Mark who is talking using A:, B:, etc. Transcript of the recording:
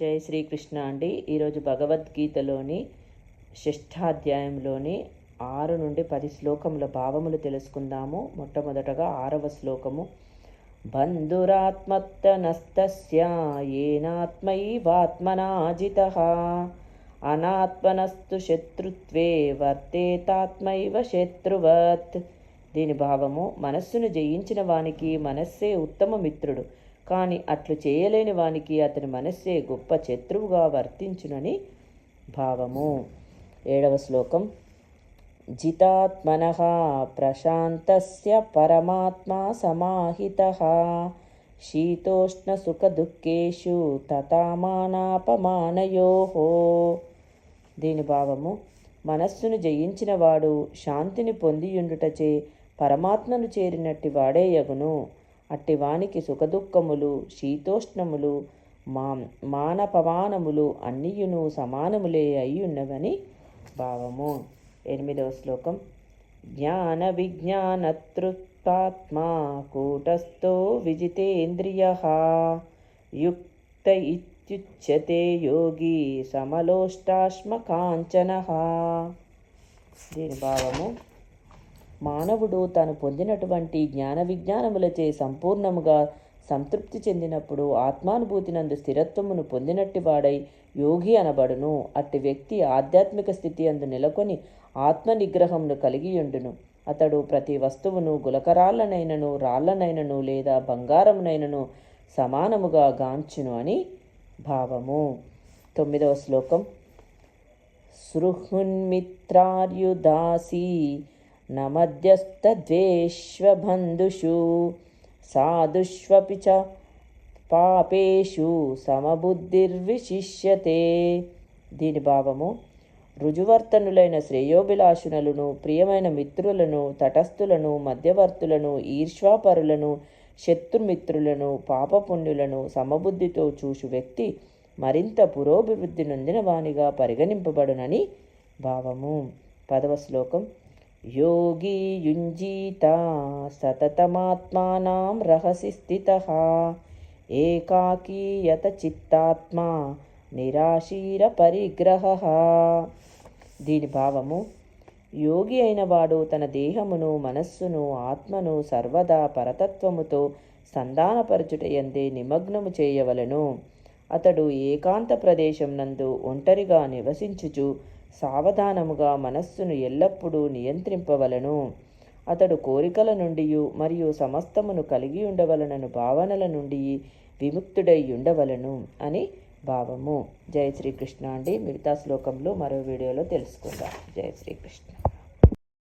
A: జై శ్రీకృష్ణ అండి. ఈరోజు భగవద్గీతలోని షష్ఠాధ్యాయంలోని ఆరు నుండి పది శ్లోకముల భావములు తెలుసుకుందాము. మొట్టమొదటగా ఆరవ శ్లోకము. బంధురాత్మత్తనస్తస్యాత్మైవాత్మనాజిత అనాత్మనస్తు శత్రుత్వే వర్తేతాత్మైవ శత్రువత్. దీని భావము మనస్సును జయించిన వానికి మనస్సే ఉత్తమ మిత్రుడు. కానీ అట్లు చేయలేని వానికి అతని మనస్సే గొప్ప శత్రువుగా వర్తించునని భావము. ఏడవ శ్లోకం. జితాత్మన ప్రశాంతస్య పరమాత్మా సమాహిత. శీతోష్ణసుఖదుఃఖేషు తథామానాపమానయో దీని భావము. మనస్సును జయించినవాడు శాంతిని పొందియుండుటచే పరమాత్మను చేరినట్టి వాడే యగును. అట్టివానికి సుఖదుఖములు శీతోష్ణములు మా మానపమానములు అన్నియును సమానములే అయ్యున్నవని భావము. ఎనిమిదవ శ్లోకం. జ్ఞాన విజ్ఞానతృత్వాత్మా కూటస్థో విజితేంద్రియ యుక్త ఇత్యుచ్యతే యోగి సమలోష్టాశ్మకాంచన దీని భావము మానవుడు తాను పొందినటువంటి జ్ఞాన విజ్ఞానములచే సంపూర్ణముగా సంతృప్తి చెందినప్పుడు ఆత్మానుభూతినందు స్థిరత్వమును పొందినట్టి వాడై యోగి అనబడును. అట్టి వ్యక్తి ఆధ్యాత్మిక స్థితి అందు నెలకొని ఆత్మ నిగ్రహమును కలిగియుండును. అతడు ప్రతి వస్తువును గులకరాళ్ళనైనను రాళ్ళనైనను లేదా బంగారమునైనను సమానముగా గాంచును అని భావము. తొమ్మిదవ శ్లోకం. సృహున్మిత్రార్యుదాసీ నమధ్యస్తద్వేష్వబంధుషు సాధుష్వపి చ పాపేషు సమబుద్ధిర్విశిష్యతే. దీని భావము రుజువర్తనులైన శ్రేయోభిలాషునులను ప్రియమైన మిత్రులను తటస్థులను మధ్యవర్తులను ఈర్ష్వాపరులను శత్రుమిత్రులను పాపపుణ్యులను సమబుద్ధితో చూసు వ్యక్తి మరింత పురోభివృద్ధి నొందిన వానిగా పరిగణింపబడునని భావము. పదవ శ్లోకం. యోగి యుంజీత సతతమాత్మానాం రహసి స్థిత ఏకాకీయత చిత్తాత్మా నిరాశీర పరిగ్రహ దీని భావము యోగి అయిన వాడు తన దేహమును మనస్సును ఆత్మను సర్వదా పరతత్వముతో సంధానపరచుటయందే నిమగ్నము చేయవలను. అతడు ఏకాంత ప్రదేశం నందు ఒంటరిగా నివసించుచు సావధానముగా మనస్సును ఎల్లప్పుడూ నియంత్రింపవలను. అతడు కోరికల నుండి మరియు సమస్తమును కలిగి ఉండవలనను భావనల నుండి విముక్తుడై ఉండవలను అని భావము. జయ శ్రీకృష్ణ అండి. మిగతా శ్లోకంలో మరో వీడియోలో తెలుసుకుందాం. జయ శ్రీకృష్ణ.